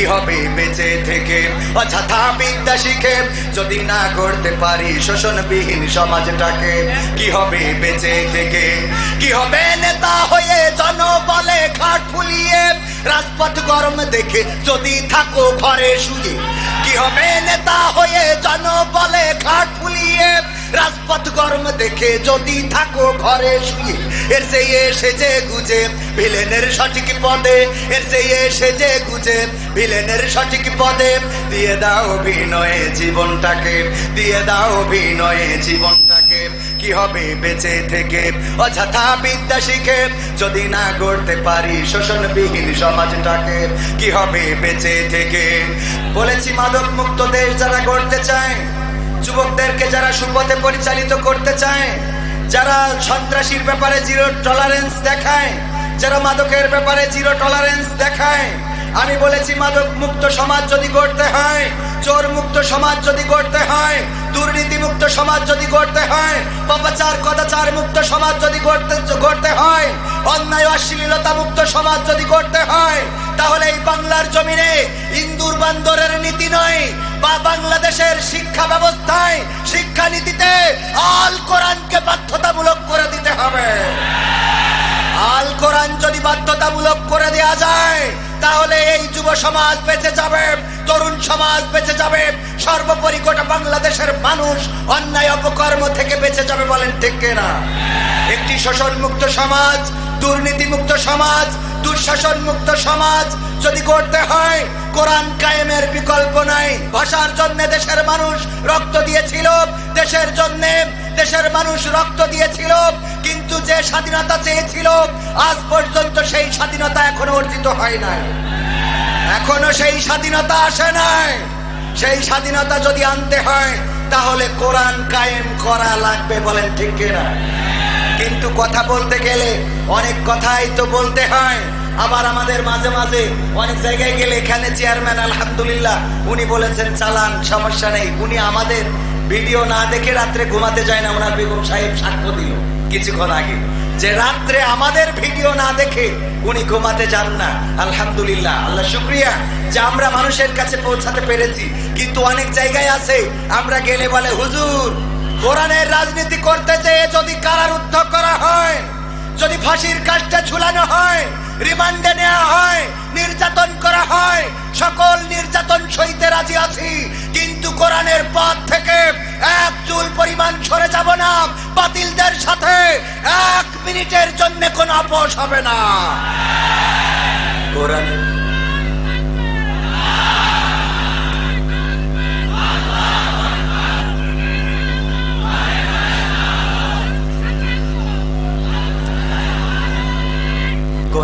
কি হবে বেঁচে থেকে? অযথা বিদ্যা শিখে, যদি না করতে পারি শোষণবিহীন সমাজটাকে, কি হবে বেঁচে থেকে? কি হবে নেতা হয়ে জনবলে খাট ফুলিয়ে, রাজপথ গরম দেখে যদি থাকো ঘরে শুয়ে। কি সঠিক পদে দিয়ে দাও জীবনটাকে, দিয়ে দাও জীবনটাকে, কি হবে বেঁচে থেকে? অযথা বিদ্যা শিখে যদি না গড়তে পারি শোষণবিহীন সমাজটাকে, কি হবে বেঁচে থেকে? বলেছি মাদক মুক্ত দেশ যারা গড়তে চায়, যুবকদেরকে যারা সুপথে পরিচালিত করতে চায়, যারা সন্ত্রাসীর ব্যাপারে জিরো টলারেন্স দেখায়, যারা মাদকের ব্যাপারে জিরো টলারেন্স দেখায়, আমি বলেছি মাদক মুক্ত সমাজ যদি গড়তে হয়, চোর মুক্ত সমাজ যদি গড়তে হয়, দুর্নীতি মুক্ত সমাজ যদি গড়তে হয়, পাপাচার, কদাচার মুক্ত সমাজ যদি গড়তে গড়তে হয়, অন্যায়, অশ্লীলতা মুক্ত সমাজ যদি গড়তে হয় তাহলে এই বাংলার জমিনে ইন্দুর বান্দরের নীতি নয়, বা বাংলাদেশের শিক্ষা ব্যবস্থায় শিক্ষা নীতিতে আল কোরআনকে বাধ্যতামূলক করে দিতে হবে। আল কোরআন যদি বাধ্যতামূলক করে দেয়া যায়, তাহলে এই যুব সমাজ বেঁচে যাবে, তরুণ সমাজ বেঁচে যাবে, সর্বোপরি গোটা বাংলাদেশের মানুষ অন্যায় অপকর্ম থেকে বেঁচে যাবে বলেন ঠিক না একটি শোষণ মুক্ত সমাজ দুর্নীতি মুক্ত সমাজ দুঃশাসন মুক্ত সমাজ যদি করতে হয়, কোরআন কায়েমের বিকল্প নাই। ভাষার জন্য দেশের মানুষ রক্ত দিয়েছিল, দেশের জন্য দেশের মানুষ রক্ত দিয়েছিল, কিন্তু যে স্বাধীনতা চেয়েছিল, আজ পর্যন্ত সেই স্বাধীনতা এখনও অর্জিত হয় নাই। এখনও সেই স্বাধীনতা আসে নাই। সেই স্বাধীনতা যদি আনতে হয়, তাহলে কোরআন কায়েম করা লাগবে বলেন ঠিক কিনা? কিন্তু কথা বলতে গেলে অনেক কথাই তো বলতে হয়। আবার আমাদের মাঝে মাঝে অনেক জায়গায় গেলে এখানে চেয়ারম্যান, আলহামদুলিল্লাহ, উনি বলেছেন, চালান, সমস্যা নেই। উনি আমাদের ভিডিও না দেখে রাত্রে ঘুমাতে যায় না, ওনার বেগম সাহেব সাক্ষ্য দিল কিছুক্ষণ আগে। যে রাত্রে আমাদের ভিডিও না দেখে উনি ঘুমাতে যান না, আলহামদুলিল্লাহ, আল্লাহ শুক্রিয়া। যে আমরা মানুষের কাছে পৌঁছাতে পেরেছি, কিন্তু অনেক জায়গায় আছে, আমরা গেলে বলে, হুজুর কোরআনের রাজনীতি করতে চেয়ে যদি কারারুদ্ধ করা হয়, যদি ফাঁসির কাজটা ঝুলানো হয়, রিমান্ডে নেওয়া হয়, নির্যাতন করা হয়, সকল নির্যাতন সইতে রাজি আছি, কিন্তু কোরআনের পথ থেকে এক চুল পরিমাণ সরে যাব না, বাতিলদের সাথে এক মিনিটের জন্য কোনো আপোষ হবে না। কোরআনের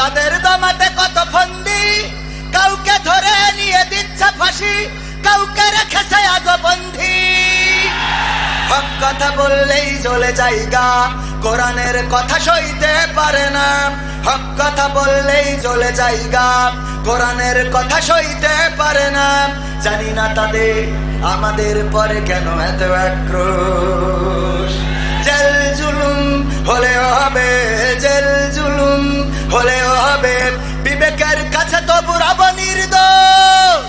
তাদের দমাতে কত ফন্দি? কাউকে ধরে নিয়ে দিচ্ছে ফাঁসি, কাউকে রেখেছে আজ বন্ধি হক কথা বললেই চলে যাইগা কোরআনের কথা সইতে পারে না। হক কথা বললেই চলে যাইগা কোরআনের কথা সইতে পারে না। জানি না তাদের আমাদের পরে কেন এত আক্রোশ। জেল জুলুম হলে হবে, জেল জুলুম হলেও হবে বিবেকের কাছে তো বুড়াব নির্দোষ।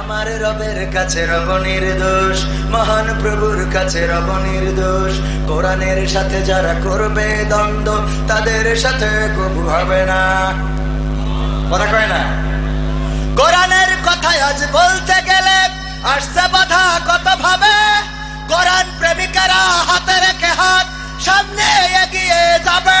আমার রবের কাছে রব নির্দোষ, মহান প্রভুর কাছে রব নির্দোষ। কোরআনের সাথে যারা করবে দ্বন্দ্ব, তাদের সাথে কবু হবে না। কথা কয় না? কোরআনের কথাই আজ বলতে গেলে আসছে বাধা কত ভাবে কোরআন প্রেমিকেরা হাতে রেখে হাত সামনে এগিয়ে যাবে।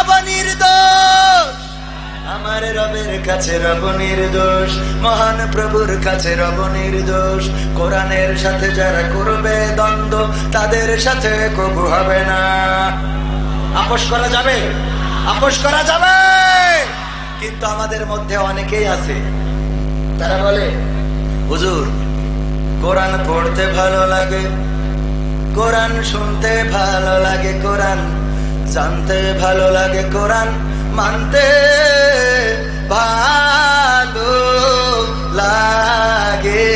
আমার রবের কাছে রব নির্দোষ, মহান প্রভুর কাছে রব নির্দোষ। কোরআনের সাথে যারা করবে দ্বন্দ্ব, তাদের সাথে কবু হবে না। আপোষ করা যাবে? আপোষ করা যাবে? কিন্তু আমাদের মধ্যে অনেকেই আছে, তারা বলে, হুজুর, কোরআন পড়তে ভালো লাগে, কোরআন শুনতে ভালো লাগে, কোরআন জানতে ভালো লাগে, কোরআন মানতে ভালো লাগে।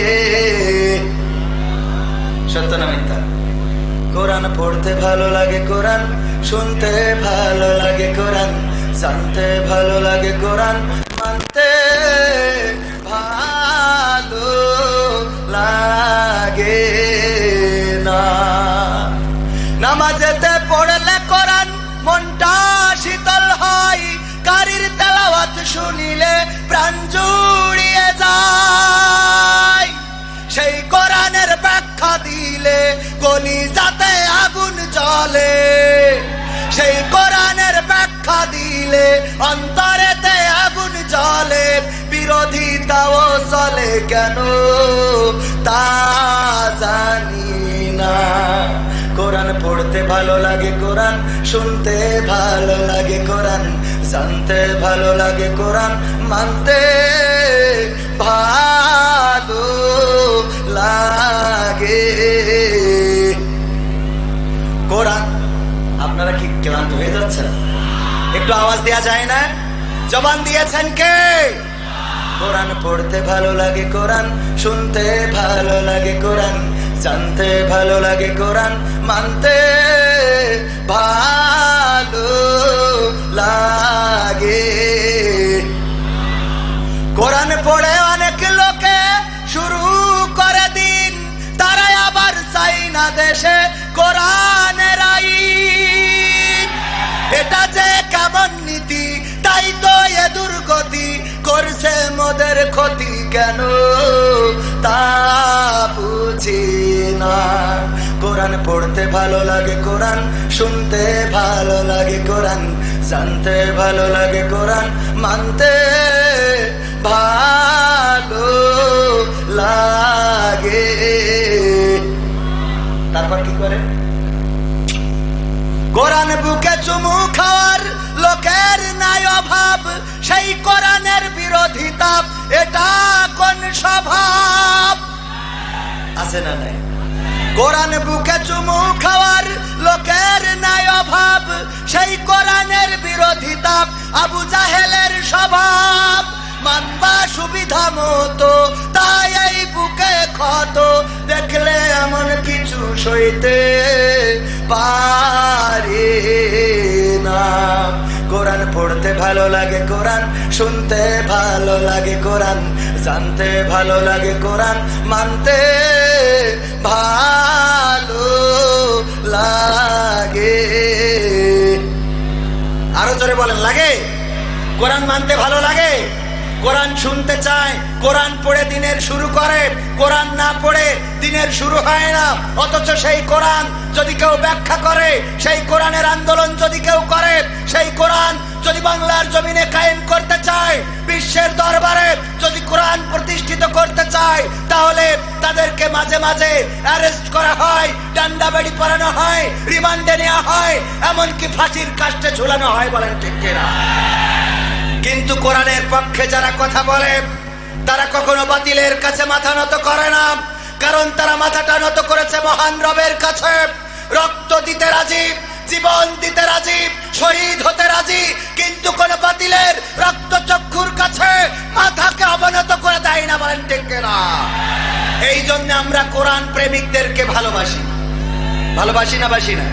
সত্য না মিথ্যা? কোরআন পড়তে ভালো লাগে কোরআন, শুনতে ভালো লাগে কোরআন, জানতে ভালো লাগে কোরআন, মানতে ভালো লাগে না। নামাজেতে শুনিলে প্রাণ জুড়িয়ে যায়। সেই কোরআনের ব্যাখ্যা দিলে গলি যাতে আগুন জ্বলে। সেই কোরআনের ব্যাখ্যা দিলে অন্তরেতে আগুন জ্বলে। বিরোধিতাও চলে কেন তা জানি না। কোরআন পড়তে ভালো লাগে, কোরআন শুনতে ভালো লাগে, কোরআন জানতে ভালো লাগে কোরআন মানতে। ভালো লাগে। কোরআন, আপনারা কি ক্লান্ত হয়ে যাচ্ছেন? একটু আওয়াজ দেওয়া যায় না? জবান দিয়েছেন কে? কোরআন পড়তে ভালো লাগে কোরআন, শুনতে ভালো লাগে কোরআন, জানতে ভালো লাগে কোরআন মানতে। ভালো লাগে। কোরআন পড়ে অনেক লোকে শুরু করে দিন, তারাই আবার চাই না দেশে কোরআনের এটা যে কেমন নীতি, তাই তো এ দুর্গতি করছে মোদের ক্ষতি কেন? তা বুঝি না। কোরআন পড়তে ভালো লাগে কোরআন, শুনতে ভালো লাগে কোরআন, জানতে ভালো লাগে কোরআন, মানতে ভালো লাগে। তারপর কি করে? কোরআন বুকে চুমু খাওয়ার লোকের নাই অভাব, সেই কোরআনের বিরোধিতা এটা কোন স্বভাব? আছে না নাই? কোরআন বুকে চুমু খাওয়ার লোকের নাই অভাব, সেই কোরআনের বিরোধিতা আবু জাহেলের স্বভাব। মানবা সুবিধা মতো, তাই এই বুকে ক্ষত, দেখলে এমন কিছু সইতে পারি না। কোরআন পড়তে ভালো লাগে কোরআন, শুনতে ভালো লাগে কোরআন, জানতে ভালো লাগে কোরআন, মানতে ভালো লাগে। আরও জোরে বলেন, লাগে? কোরআন মানতে ভালো লাগে? কোরআন শুনতে চায়, কোরআন পড়ে দিনের শুরু করে, কোরআন না পড়ে দিনের শুরু হয় না। অথচ সেই কোরআন যদি কেউ ব্যাখ্যা করে, সেই কোরআনের আন্দোলন যদি কেউ করে, সেই কোরআন যদি বাংলার জমিনে কায়েম করতে চায়, বিশ্বের দরবারে যদি কোরআন প্রতিষ্ঠিত করতে চায়, তাহলে তাদেরকে মাঝে মাঝে অ্যারেস্ট করা হয়, ডান্ডা বেড়ি পরানো হয়, রিমান্ডে নেওয়া হয়, এমনকি ফাঁসির কাষ্টে ঝুলানো হয় বলেন ঠিক কিনা? কিন্তু কোরআনের পক্ষে যারা কথা বলে, তারা কখনো বাতিলের কাছে মাথা নত করে না, কারণ তারা মাথাটা নত করেছে মহান রবের কাছে। রক্ত দিতে রাজি, জীবন দিতে রাজি, শহীদ হতে রাজি, কিন্তু কোন বাতিলের রক্ত চক্ষুর কাছে মাথাকে অবনত করে দেয় না বলেন না এই জন্য আমরা কোরআন প্রেমিকদেরকে ভালোবাসি। ভালোবাসি না বাসি না?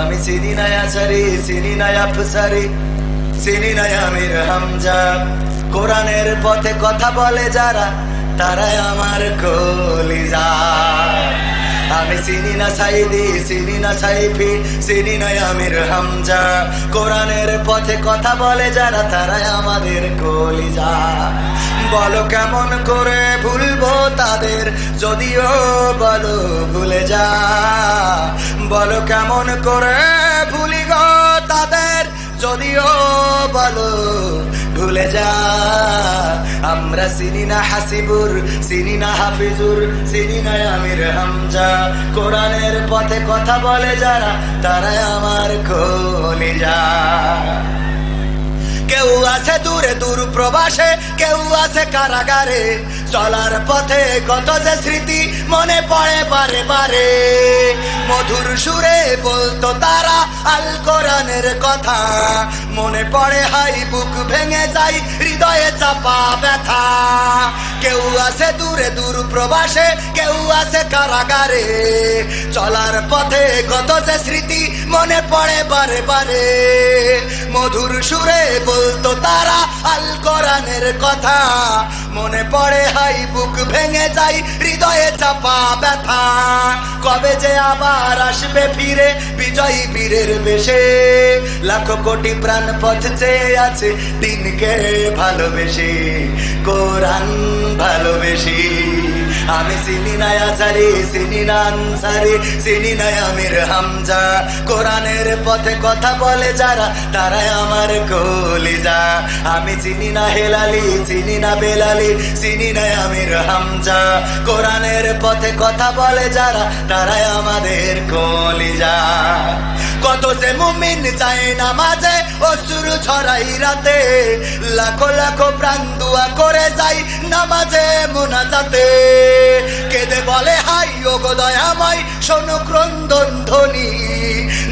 আমি চিনি না আসারি চিনি না আফসারি চিনি না আমির হামজা। কোরআনের পথে কথা বলে যারা, তারাই আমার কলিজা। আমি চিনি না সাইদি, চিনি না সাইফি, চিনি না আমির হামজা। কোরআনের পথে কথা বলে যারা, তারাই আমাদের কলিজা। বলো কেমন করে ভুলবো তাদের, যদিও বলো ভুলে যা। বলো কেমন করে ভুলি গো যদিও বলো, ভুলে যা। আমরা চিনি না হাসিবুর, চিনি না হাফিজুর, চিনি না আমির হামজা। কোরআনের পথে কথা বলে যারা, তারাই আমার কলিজা কেউ আছে দূরে, দূর প্রবাসে, কেউ আছে কারাগারে। চলার পথে কত যে স্মৃতি মনে পড়ে বারে বারে। মধুর সুরে বলতো তারা আল কোরআনের কথা। মনে পড়ে হাই, বুক ভেঙে যায়, হৃদয়ে চাপা ব্যথা। কেউ আছে দূরে দূর প্রবাসে, কেউ আছে কারাগারে। চলার পথে কত যে স্মৃতি মনে পড়ে বারে বারে। মধুর সুরে বলতো তারা আল কোরআনের কথা। মনে পড়ে হাই, বুক ভেঙে যাই হৃদয়ে চাপা ব্যথা। কবে যে আবার আসবে ফিরে, বিজয়ী বীরের বেশে। লাখো কোটি প্রাণ পথ চেয়ে আছে দিনকে ভালোবেসে, কোরআন ভালোবেসি। আমি চিনি না আসারি চিনি না আনসারি, চিনি না আমির হামজা। কোরআনের পথে কথা বলে যারা, তারাই আমার কলিজা। আমি চিনি না হেলালি, চিনি না বেলালি, চিনি না আমির হামজা। কোরআনের পথে কথা বলে যারা, তারাই আমাদের কলিজা। যে মুমিন যায় নামাজে অসুর ছড়াই রাতে। লাখো লাখো প্রাণ দুয়া করে যাই নামাজে মোনাজাতে। কেঁদে বলে, হাই ওগো দয়াময়, শোনো ক্রন্দন ধ্বনি।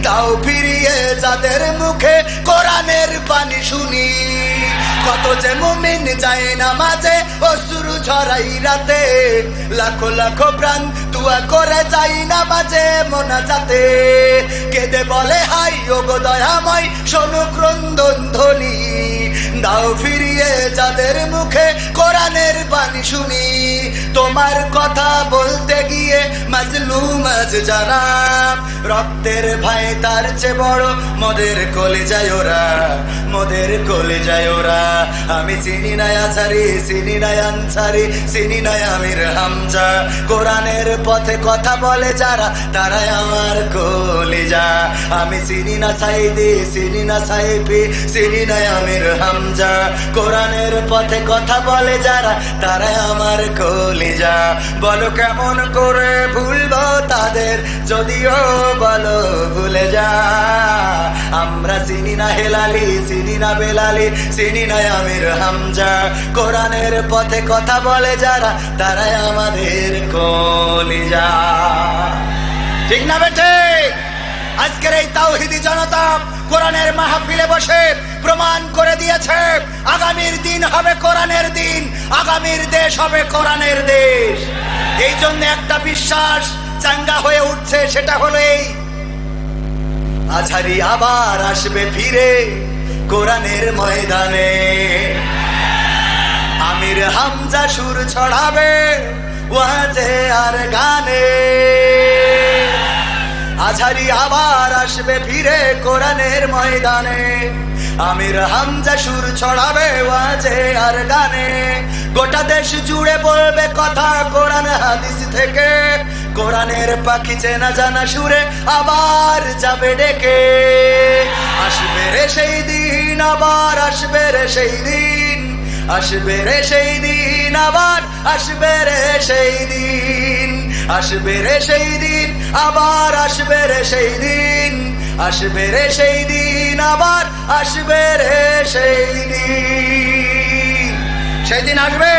দাও ফিরিয়ে যাদের মুখে কোরআনের পানি শুনি। কত যে মুমিন যায় না মাঝে অসুর ঝরাই রাতে। লাখো লাখো প্রাণ তুয়া করে যাই না মাঝে মোনা যাতে কেঁদে বলে, হাই ও গো দয়াময়, শোনো ক্রন্দন ধ্বনি। দাও ফিরিয়ে যাদের মুখে কোরআনের বাণী শুনি। তোমার কথা বলতে গিয়ে মাজলু মাঝ যারা রক্তের ভাই তার চেয়ে বড়, মোদের কলে যায় ওরা, মোদের কলে যায় ওরা। আমি চিনি না আছারি চিনি না আনসারি চিনি না আমির হামজা। কোরআনের পথে কথা বলে যারা, তারাই আমার কলিজা। আমি চিনি না সাইদি, চিনি না সাইফি, চিনি না আমির হামজা। কোরআনের পথে কথা বলে যারা, তারাই আমার কলিজা। বলো কেমন করে ভুলবো তাদের, যদিও বলো ভুলে যা। আমরা চিনি না হেলালি, চিনি না বেলালি, চিনি না আমির হামজা। কোরআনের পথে কথা বলে যারা, তারাই আমাদের কলিজা। ঠিক না বেঠে? আজকের এই তাওহিদি জনতা কোরআনের মাহফিলে বসে প্রমাণ করে দিয়েছে, আগামীর দিন হবে কোরআনের দিন, আগামীর দেশ হবে কোরআনের দেশ। এই জন্য একটা বিশ্বাস চাঙ্গা হয়ে উঠছে, সেটা হলো এই আঝারি আবার আসবে ফিরে। কোরআনের ময়দানে। আমির হামজা সুর ছড়াবে ওয়াজে আর গানে। আঝারি আবার আসবে ফিরে কোরআনের ময়দানে। আমির হামজা সুর ছড়াবে ওয়াজে আর গানে। গোটা দেশ জুড়ে বলবে কথা কোরআন হাদিস থেকে। কোরআনের পাখি চেনা জানা সুরে আবার যাবে ডেকে। আসবে রে সেই দিন আবার, আসবে রে সেই দিন, আসবে রে সেই দিন আবার, আসবে রে সেই দিন, আসবে রে সেই দিন আবার, আসবে রে সেই দিন, আসবে রে সেই দিন আবার, আসবে রে সেই দিন। সেই দিন আসবে।